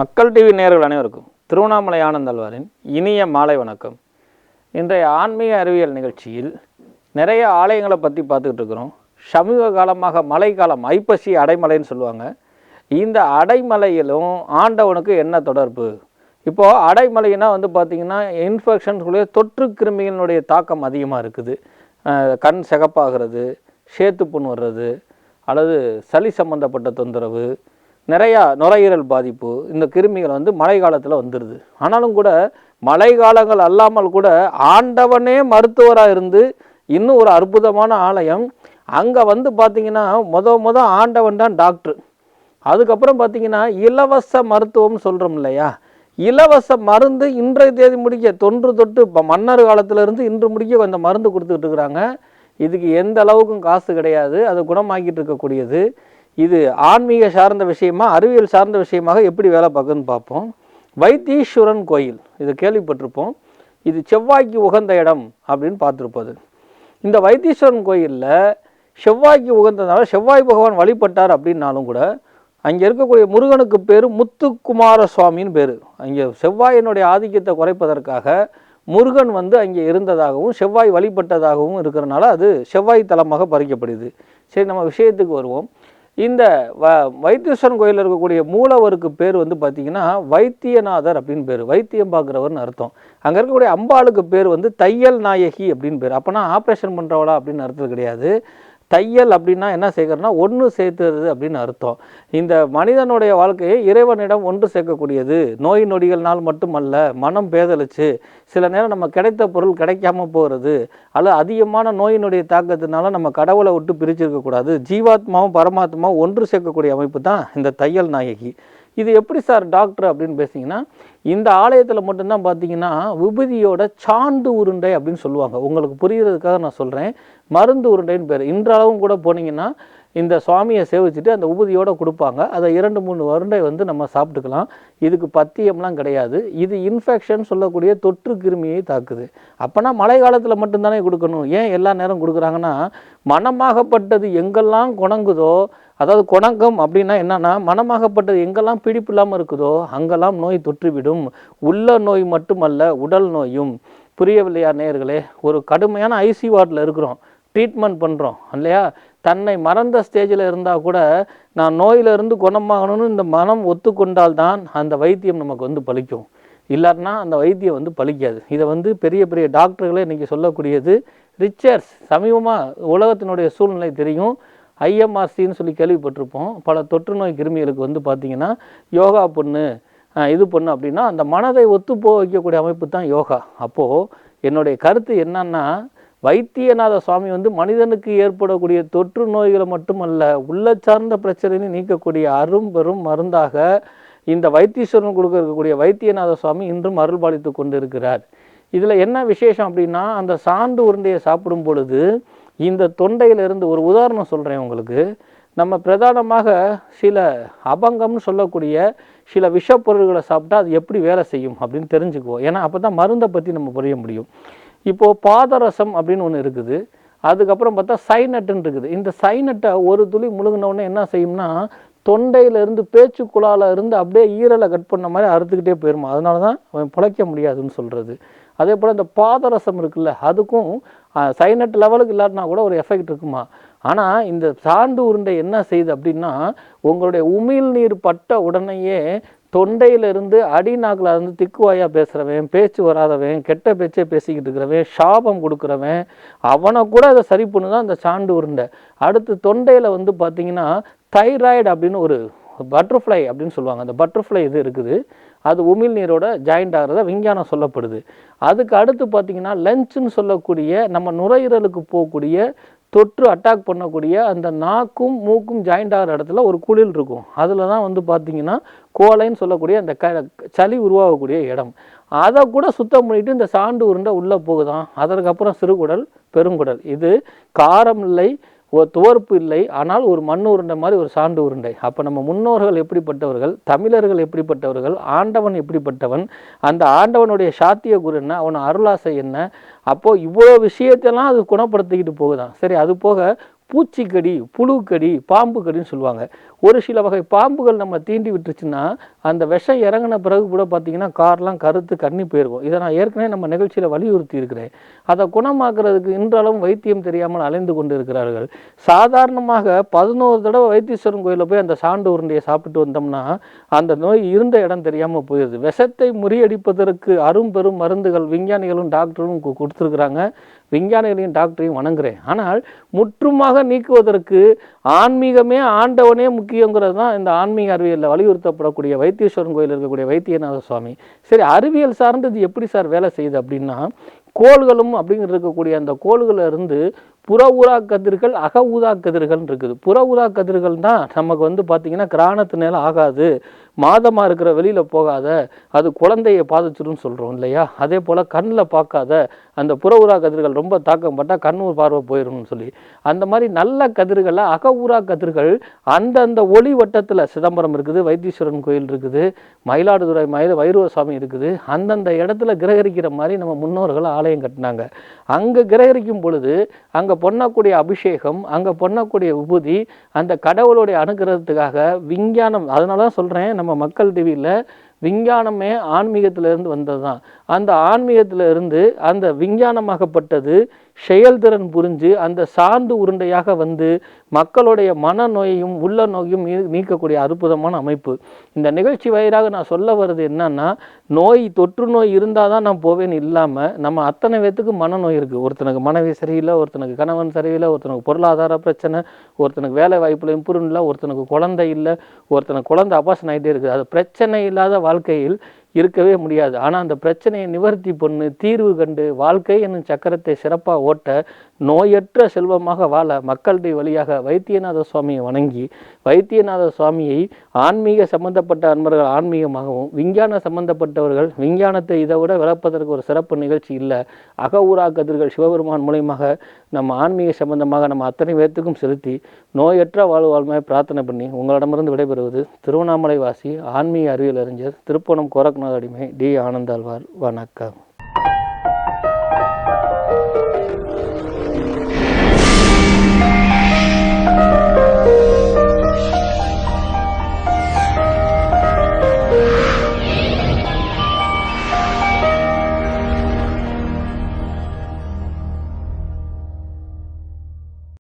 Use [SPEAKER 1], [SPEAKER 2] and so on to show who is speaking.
[SPEAKER 1] மக்கள் டிவி நேர்கள் அனைவருக்கும் திருவண்ணாமலை ஆனந்தல்வாரின் இனிய மாலை வணக்கம். இன்றைய ஆன்மீக அறிவியல் நிகழ்ச்சியில் நிறைய ஆலயங்களை பற்றி பார்த்துக்கிட்டு இருக்கிறோம். சமீப காலமாக மழைக்காலம் ஐப்பசி அடைமலைன்னு சொல்லுவாங்க. இந்த அடைமலையிலும் ஆண்டவனுக்கு என்ன தொடர்பு? இப்போது அடைமலைனா வந்து பார்த்திங்கன்னா இன்ஃபெக்ஷன்ஸ்குள்ளே தொற்று கிருமிகளினுடைய தாக்கம் அதிகமாக இருக்குது. கண் சிகப்பாகிறது சேத்து புண் வர்றது அல்லது சளி சம்பந்தப்பட்ட தொந்தரவு நிறையா நுரையீரல் பாதிப்பு இந்த கிருமிகள் வந்து மழை காலத்தில் வந்துடுது ஆனாலும் கூட மழை காலங்கள் அல்லாமல் கூட ஆண்டவனே மருத்துவராக இருந்து இன்னும் ஒரு அற்புதமான ஆலயம். அங்கே வந்து பார்த்தீங்கன்னா முத முத ஆண்டவன் தான் டாக்டர். அதுக்கப்புறம் பார்த்தீங்கன்னா இலவச மருத்துவம்னு சொல்கிறோம் இல்லையா? இலவச மருந்து இன்றைய தேதி முடிக்க தொன்று தொட்டு இப்போ மன்னர் காலத்திலேருந்து இன்று முடிக்க அந்த மருந்து கொடுத்துக்கிட்டு இருக்கிறாங்க. இதுக்கு எந்த அளவுக்கும் காசு கிடையாது. அதை குணமாக்கிட்டு இருக்கக்கூடியது. இது ஆன்மீக சார்ந்த விஷயமா அறிவியல் சார்ந்த விஷயமாக எப்படி வேலை பார்க்குதுன்னு பார்ப்போம். வைத்தீஸ்வரன் கோயில் இது கேள்விப்பட்டிருப்போம். இது செவ்வாய்க்கு உகந்த இடம் அப்படின்னு பார்த்துருப்பது. இந்த வைத்தீஸ்வரன் கோயிலில் செவ்வாய்க்கு உகந்ததுனால செவ்வாய் பகவான் வழிபட்டார் அப்படின்னாலும் கூட அங்கே இருக்கக்கூடிய முருகனுக்கு பேர் முத்துக்குமார சுவாமின்னு பேர். அங்கே செவ்வாயினுடைய ஆதிக்கத்தை குறைப்பதற்காக முருகன் வந்து அங்கே இருந்ததாகவும் செவ்வாய் வழிபட்டதாகவும் இருக்கிறனால அது செவ்வாய் தலமாக பறிக்கப்படுது. சரி நம்ம விஷயத்துக்கு வருவோம். இந்த வ வைத்தீஸ்வரன் கோயிலில் இருக்கக்கூடிய மூலவருக்கு பேர் வந்து பார்த்திங்கன்னா வைத்தியநாதர் அப்படின்னு பேர். வைத்தியம் பார்க்குறவர்னு அர்த்தம். அங்கே இருக்கக்கூடிய அம்பாளுக்கு பேர் வந்து தையல் நாயகி அப்படின்னு பேர். அப்போனா ஆப்ரேஷன் பண்ணுறவளா அப்படின்னு அர்த்தம் கிடையாது. தையல் அப்படின்னா என்ன சேர்க்கறதுனா ஒன்று சேர்த்துறது அப்படின்னு அர்த்தம். இந்த மனிதனுடைய வாழ்க்கையை இறைவனிடம் ஒன்று சேர்க்கக்கூடியது. நோய் நொடிகள்னால் மட்டுமல்ல மனம் பேதலிச்சு சில நேரம் நம்ம கிடைத்த பொருள் கிடைக்காம போகிறது அல்லது அதிகமான நோயினுடைய தாக்கத்தினால நம்ம கடவுளை விட்டு பிரிச்சிருக்கக்கூடாது. ஜீவாத்மாவும் பரமாத்மாவும் ஒன்று சேர்க்கக்கூடிய அமைப்பு தான் இந்த தையல் நாயகி. இது எப்படி சார் டாக்டர் அப்படின்னு பேசிங்கன்னா இந்த ஆலயத்தில் மட்டும்தான் பார்த்தீங்கன்னா விபூதியோட சாந்து உருண்டை அப்படின்னு சொல்லுவாங்க. உங்களுக்கு புரிகிறதுக்காக நான் சொல்கிறேன் மருந்து உருண்டைன்னு பேர். இன்றளவும் கூட போனீங்கன்னா இந்த சுவாமியை சேவிச்சுட்டு அந்த உபதியோடு கொடுப்பாங்க. அதை இரண்டு மூணு வருண்டை வந்து நம்ம சாப்பிட்டுக்கலாம். இதுக்கு பத்தியம்லாம் கிடையாது. இது இன்ஃபெக்ஷன் சொல்லக்கூடிய தொற்று கிருமியை தாக்குது. அப்போனா மழை காலத்தில் மட்டும்தானே கொடுக்கணும். ஏன் எல்லா நேரம் கொடுக்குறாங்கன்னா மனமாகப்பட்டது எங்கெல்லாம் குணங்குதோ அதாவது குணங்கம் அப்படின்னா என்னன்னா மனமாகப்பட்டது எங்கெல்லாம் பிடிப்பு இல்லாமல் இருக்குதோ அங்கெல்லாம் நோய் தொற்றுவிடும். உள்ள நோய் மட்டுமல்ல உடல் நோயும். புரியவில்லையா நேயர்களே? ஒரு கடுமையான ஐசி வார்டில் இருக்கிறோம். ட்ரீட்மெண்ட் பண்ணுறோம் இல்லையா? தன்னை மறந்த ஸ்டேஜில் இருந்தால் கூட நான் நோயிலிருந்து குணமாகணும்னு இந்த மனம் ஒத்துக்கொண்டால் தான் அந்த வைத்தியம் நமக்கு வந்து பலிக்கும். இல்லாட்டினா அந்த வைத்தியம் வந்து பலிக்காது. இதை வந்து பெரிய பெரிய டாக்டர்களே இன்றைக்கி சொல்லக்கூடியது ரிச்சர்ஸ் சமீபமாக உலகத்தினுடைய சூழ்நிலை தெரியும். ஐஎம்ஆர்சின்னு சொல்லி கேள்விப்பட்டிருப்போம். பல தொற்று நோய் கிருமிகளுக்கு வந்து பார்த்திங்கன்னா யோகா பொண்ணு இது பண்ணு அப்படின்னா அந்த மனதை ஒத்து போக வைக்கக்கூடிய அமைப்பு தான் யோகா. அப்போது என்னுடைய கருத்து என்னன்னா வைத்தியநாத சுவாமி வந்து மனிதனுக்கு ஏற்படக்கூடிய தொற்று நோய்களை மட்டுமல்ல உள்ள சார்ந்த பிரச்சனையும் நீக்கக்கூடிய அரும்பெரும் மருந்தாக இந்த வைத்தீஸ்வரன் கொடுக்க இருக்கக்கூடிய வைத்தியநாத சுவாமி இன்றும் அருள்பாலித்து கொண்டிருக்கிறார். இதில் என்ன விசேஷம் அப்படின்னா அந்த சாந்து உருண்டையை சாப்பிடும் பொழுது இந்த தொண்டையிலிருந்து ஒரு உதாரணம் சொல்கிறேன் உங்களுக்கு. நம்ம பிரதானமாக சில அபங்கம்னு சொல்லக்கூடிய சில விஷப்பொருள்களை சாப்பிட்டா அது எப்படி வேலை செய்யும் அப்படின்னு தெரிஞ்சுக்குவோம். ஏன்னா அப்போ தான் மருந்தை பற்றி நம்ம புரிய முடியும். இப்போது பாதரசம் அப்படின்னு ஒன்று இருக்குது. அதுக்கப்புறம் பார்த்தா சைனட்டுன்னு இருக்குது. இந்த சைனட்டை ஒரு துளி முழுங்கினவுடனே என்ன செய்யும்னா தொண்டையிலேருந்து பேச்சுக்குழால இருந்து அப்படியே ஈரலை கட் பண்ண மாதிரி அறுத்துக்கிட்டே போயிருமா? அதனால தான் அவன் பிழைக்க முடியாதுன்னு சொல்கிறது அதே போல் இந்த பாதரசம் இருக்குல்ல அதுக்கும் சைனட் லெவலுக்கு இல்லாட்டினா கூட ஒரு எஃபெக்ட் இருக்குமா? ஆனால் இந்த சாண்டு உருண்டை என்ன செய்யுது அப்படின்னா உங்களுடைய உமிழ் நீர் பட்ட உடனேயே தொண்டையிலிருந்து அடிநாக்கில் இருந்து திக்குவாயாக பேசுகிறவன் பேச்சு வராதவன் கெட்ட பேச்சே பேசிக்கிட்டு இருக்கிறவன் சாபம் கொடுக்குறவன் அவனை கூட அதை சரி பண்ணுதான் அந்த சாண்டு உருண்டை. அடுத்து தொண்டையில் வந்து பார்த்தீங்கன்னா தைராய்டு அப்படின்னு ஒரு பட்டர்ஃப்ளை அப்படின்னு சொல்லுவாங்க. அந்த பட்டர்ஃப்ளை இது இருக்குது. அது உமிழ்நீரோட ஜாயிண்ட் ஆகிறத விஞ்ஞானம் சொல்லப்படுது. அதுக்கு அடுத்து பார்த்தீங்கன்னா லஞ்சுன்னு சொல்லக்கூடிய நம்ம நுரையீரலுக்கு போகக்கூடிய தொற்று அட்டாக் பண்ணக்கூடிய அந்த நாக்கும் மூக்கும் ஜாயிண்ட் ஆகிற இடத்துல ஒரு குளில் இருக்கும். அதில் தான் வந்து பார்த்தீங்கன்னா கோலைன்னு சொல்லக்கூடிய அந்த க சளி உருவாகக்கூடிய இடம். அதை கூட சுத்தம் பண்ணிட்டு இந்த சாண்டு உருண்டை உள்ளே போகுதான். அதற்கப்புறம் சிறுகுடல் பெருங்குடல். இது காரம் இல்லை ஒரு துவர்ப்பு இல்லை ஆனால் ஒரு மண் உருண்டை மாதிரி ஒரு சாண்டு உருண்டை. அப்போ நம்ம முன்னோர்கள் எப்படிப்பட்டவர்கள் தமிழர்கள் எப்படிப்பட்டவர்கள் ஆண்டவன் எப்படிப்பட்டவன் அந்த ஆண்டவனுடைய சாத்திய குரு என்ன அவன் அருளாசை என்ன அப்போது இவ்வளோ விஷயத்தெல்லாம் அது குணப்படுத்திக்கிட்டு போகுதான். சரி அது போக பூச்சிக்கடி புழுக்கடி பாம்பு கடின்னு சொல்லுவாங்க. ஒரு சில வகை பாம்புகள் நம்ம தீண்டி விட்டுருச்சுன்னா அந்த விஷம் இறங்கின பிறகு கூட பார்த்தீங்கன்னா கார்லாம் கருத்து கண்ணி போயிருக்கும். இதை நான் ஏற்கனவே நம்ம நிகழ்ச்சியில் வலியுறுத்தி இருக்கிறேன். அதை குணமாக்குறதுக்கு இன்றளவும் வைத்தியம் தெரியாமல் அலைந்து கொண்டு இருக்கிறார்கள் சாதாரணமாக பதினோரு தடவை வைத்தீஸ்வரன் கோயிலில் போய் அந்த சாண்டு உருண்டையை சாப்பிட்டு வந்தோம்னா அந்த நோய் இருந்த இடம் தெரியாமல் போயிடுது விஷத்தை முறியடிப்பதற்கு அரும் பெரும் மருந்துகள் விஞ்ஞானிகளும் டாக்டரும் கு- விஞ்ஞானிகளையும் டாக்டரையும் வணங்குறேன். ஆனால் முற்றுமாக நீக்குவதற்கு ஆன்மீகமே ஆண்டவனே முக்கியங்கிறது தான் இந்த ஆன்மீக அறிவியலில் வலியுறுத்தப்படக்கூடிய வைத்தீஸ்வரன் கோயில் இருக்கக்கூடிய வைத்தியநாத சுவாமி. சரி அறிவியல் சார்ந்தது எப்படி சார் வேலை செய்யுது அப்படின்னா கோள்களும் அப்படிங்கிற இருக்கக்கூடிய அந்த கோள்களில் இருந்து புற ஊதா கதிர்கள் அக ஊதா கதிர்கள் இருக்குது. புற ஊதா கதிர்கள் தான் நமக்கு வந்து பார்த்திங்கன்னா கிராணத்தினால ஆகாது மாதமாக இருக்கிற வெளியில் போகாத அது குழந்தையை பாதிச்சிடும் சொல்கிறோம் இல்லையா? அதே போல் கண்ணில் பார்க்காத அந்த புற ஊதா கதிர்கள் ரொம்ப தாக்கம் பட்டால் கண் பார்வை போயிடும்னு சொல்லி. அந்த மாதிரி நல்ல கதிர்களை அக ஊரா கதிர்கள் அந்தந்த ஒளி வட்டத்தில் சிதம்பரம் இருக்குது வைத்தீஸ்வரன் கோயில் இருக்குது மயிலாடுதுறை மயில வைரவ சுவாமி இருக்குது அந்தந்த இடத்துல கிரகரிக்கிற மாதிரி நம்ம முன்னோர்கள் ஆலயம் கட்டினாங்க. அங்கே கிரகரிக்கும் பொழுது அங்கே பொண்ணக்கூடிய அபிஷேகம் அங்கே பொண்ணக்கூடிய உபதி அந்த கடவுளுடைய அனுகிரகத்துக்காக விஞ்ஞானம் அதனால தான் சொல்கிறேன் நம்ம மக்கள் டிவியில் விஞ்ஞானமே ஆன்மீகத்திலிருந்து வந்தது தான் அந்த ஆன்மீகத்தில் இருந்து அந்த விஞ்ஞானமாகப்பட்டது செயல்திறன் புரிஞ்சு அந்த சார்ந்து உருண்டையாக வந்து மக்களுடைய மனநோயையும் உள்ள நோயும் நீக்கக்கூடிய அற்புதமான அமைப்பு. இந்த நிகழ்ச்சி வயிறாக நான் சொல்ல வர்றது என்னன்னா நோய் தொற்று நோய் இருந்தால் தான் நான் போவேன்னு இல்லாமல் நம்ம அத்தனை பேத்துக்கு மனநோய் இருக்குது ஒருத்தனுக்கு மனைவி சரியில்லை ஒருத்தனுக்கு கணவன் சரியில்லை ஒருத்தனுக்கு பொருளாதார பிரச்சனை ஒருத்தனுக்கு வேலை வாய்ப்பில் இம்ப்ரூவ் இல்லை ஒருத்தனுக்கு குழந்தை இல்லை ஒருத்தனுக்கு குழந்தை அபாசன் ஆகிட்டே இருக்குது. அது பிரச்சனை இல்லாத வாழ்க்கையில் இருக்கவே முடியாது. ஆனால் அந்த பிரச்சனையை நிவர்த்தி பண்ணு தீர்வு கண்டு வாழ்க்கை என்னும் சக்கரத்தை சிறப்பாக ஓட்ட நோயற்ற செல்வமாக வாழ மக்களுடைய வழியாக வைத்தியநாத சுவாமியை வணங்கி வைத்தியநாத சுவாமியை ஆன்மீக சம்பந்தப்பட்ட அன்பர்கள் ஆன்மீகமாகவும் விஞ்ஞான சம்பந்தப்பட்டவர்கள் விஞ்ஞானத்தை இதை விட விளப்பதற்கு ஒரு சிறப்பு நிகழ்ச்சி இல்லை. அக ஊரா கதிர்கள் சிவபெருமான் மூலியமாக நம்ம ஆன்மீக சம்பந்தமாக நம்ம அத்தனை பேர்த்துக்கும் செலுத்தி நோயற்ற வாழ்வாழ்மையை பிரார்த்தனை பண்ணி உங்களிடமிருந்து விடைபெறுவது திருவண்ணாமலை வாசி ஆன்மீக அறிவியல் அறிஞர் திருப்பணம் கோரக்நாத் அடிமை டி. ஆனந்தாழ்வார். வணக்கம்.